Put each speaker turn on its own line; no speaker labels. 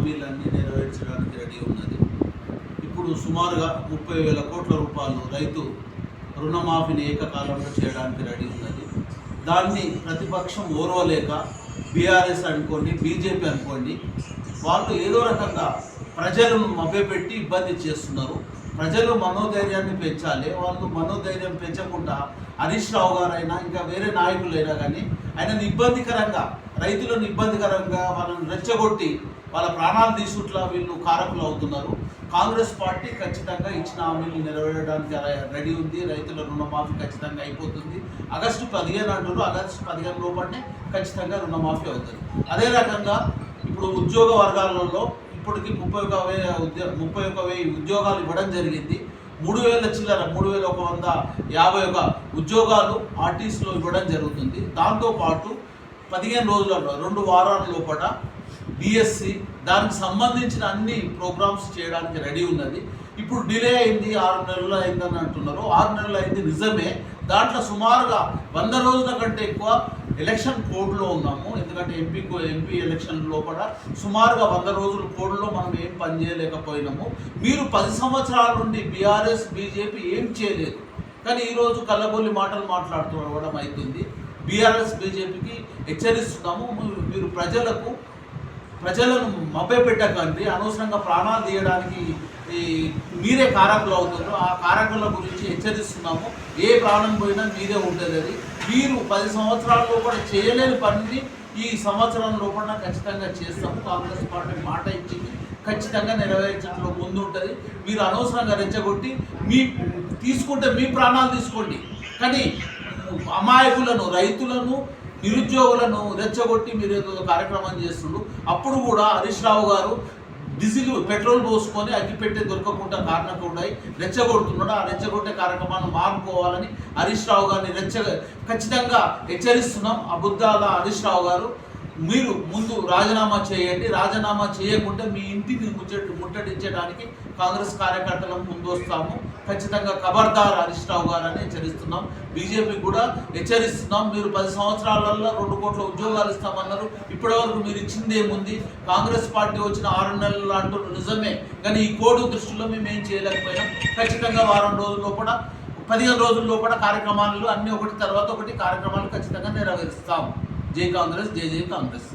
హామీలన్నీ నెరవేర్చడానికి రెడీ ఉన్నది. ఇప్పుడు సుమారుగా ముప్పై వేల కోట్ల రూపాయలు రైతు రుణమాఫీని ఏకకాలంలో చేయడానికి రెడీ ఉన్నది. దాన్ని ప్రతిపక్షం ఓర్వలేక బీఆర్ఎస్ అనుకోండి బీజేపీ అనుకోండి వాళ్ళు ఏదో రకంగా ప్రజలను మభ్యపెట్టి ఇబ్బంది చేస్తున్నారు. ప్రజలు మనోధైర్యాన్ని పెంచాలి వాళ్ళు మనోధైర్యం పెంచకుండా హరీష్ రావు గారైనా ఇంకా వేరే నాయకులైనా కానీ ఆయనను ఇబ్బందికరంగా రైతులను ఇబ్బందికరంగా వాళ్ళని రెచ్చగొట్టి వాళ్ళ ప్రాణాలు తీసుట్లా వీళ్ళు కారకులు అవుతున్నారు. కాంగ్రెస్ పార్టీ ఖచ్చితంగా ఇచ్చిన హామీలు నెరవేరడానికి రెడీ ఉంది. రైతుల రుణమాఫీ ఖచ్చితంగా అయిపోతుంది. ఆగస్టు పదిహేను అంటున్నారు ఆగస్టు పదిహేను లోపలనే ఖచ్చితంగా రుణమాఫీ అవుతుంది. అదే రకంగా ఇప్పుడు ఉద్యోగ వర్గాలలో ఇప్పటికీ ముప్పై ఒక వెయ్యి ఉద్యోగ ముప్పై ఒక వెయ్యి ఉద్యోగాలు ఇవ్వడం జరిగింది. మూడు వేల చిల్లర మూడు వేల ఒక వంద యాభై ఒక ఉద్యోగాలు ఆర్టీసీలో ఇవ్వడం జరుగుతుంది. దాంతోపాటు పదిహేను రోజులలో రెండు వారాల లోపల బిఎస్సి దానికి సంబంధించిన అన్ని ప్రోగ్రామ్స్ చేయడానికి రెడీ ఉన్నది. ఇప్పుడు డిలే అయింది ఆరు నెలలు అయిందని అంటున్నారు ఆరు నెలలు అయింది నిజమే. దాంట్లో సుమారుగా వంద రోజుల కంటే ఎక్కువ ఎలక్షన్ కోడ్లో ఉన్నాము. ఎందుకంటే ఎంపీ ఎంపీ ఎలక్షన్ లోపల సుమారుగా వంద రోజుల కోడ్లో మనం ఏం పని చేయలేకపోయినాము. మీరు పది సంవత్సరాల నుండి బీఆర్ఎస్ బీజేపీ ఏం చేయలేదు. కానీ ఈరోజు కళ్ళబొల్లి మాటలు మాట్లాడుతూ అవుతుంది బీఆర్ఎస్ బీజేపీకి హెచ్చరిస్తున్నాము. మీరు- మీరు ప్రజలకు ప్రజలను మభ్యపెట్టకండి. అనవసరంగా ప్రాణాలు తీయడానికి ఈ మీరే కారకులు అవుతారు ఆ కారకుల గురించి హెచ్చరిస్తున్నాము. ఏ ప్రాణం పోయినా మీదే ఉంటుంది అది. మీరు పది సంవత్సరాల లోపల చేయలేని పనిని ఈ సంవత్సరం లోపల ఖచ్చితంగా చేస్తాము. కాంగ్రెస్ పార్టీ మాట ఇచ్చింది. ఖచ్చితంగా నెరవేర్చడంలో ముందు ఉంటుంది మీరు అనవసరంగా రెచ్చగొట్టి మీ తీసుకుంటే మీ ప్రాణాలు తీసుకోండి. కానీ అమాయకులను రైతులను నిరుద్యోగులను రెచ్చగొట్టి మీరు ఏదో కార్యక్రమం చేస్తుండ్రు. అప్పుడు కూడా హరీష్ రావు గారు డీజిల్ పెట్రోల్ పోసుకొని అగ్గిపెట్టే దొరకకుండా కారణకుండా రెచ్చగొడుతున్నాడు. ఆ రెచ్చగొట్టే కార్యక్రమాన్ని మానుకోవాలని హరీష్ రావు గారిని రెచ్చ ఖచ్చితంగా హెచ్చరిస్తున్నాం అబుద్ధాల హరీష్ రావు గారు. మీరు ముందు రాజీనామా చేయండి. రాజీనామా చేయకుంటే మీ ఇంటిని ముచ్చటి ముట్టడించడానికి కాంగ్రెస్ కార్యకర్తలను ముందు వస్తాము ఖచ్చితంగా ఖబర్దార్ హరీష్ రావు గారని హెచ్చరిస్తున్నాం. బీజేపీ కూడా హెచ్చరిస్తున్నాం. మీరు పది సంవత్సరాలలో రెండు కోట్ల ఉద్యోగాలు ఇస్తామన్నారు. ఇప్పటివరకు మీరు ఇచ్చింది ఏముంది? కాంగ్రెస్ పార్టీ వచ్చిన ఆరు నెలలు అంటున్నారు నిజమే. కానీ ఈ కోడ్ దృష్టిలో మేము ఏం చేయలేకపోయినాం ఖచ్చితంగా వారం రోజుల్లో కూడా పదిహేను రోజుల్లో కూడా కార్యక్రమాలు అన్ని ఒకటి తర్వాత ఒకటి కార్యక్రమాలు ఖచ్చితంగా నెరవేరుస్తాం. జై కాంగ్రెస్ జై జై కాంగ్రెస్.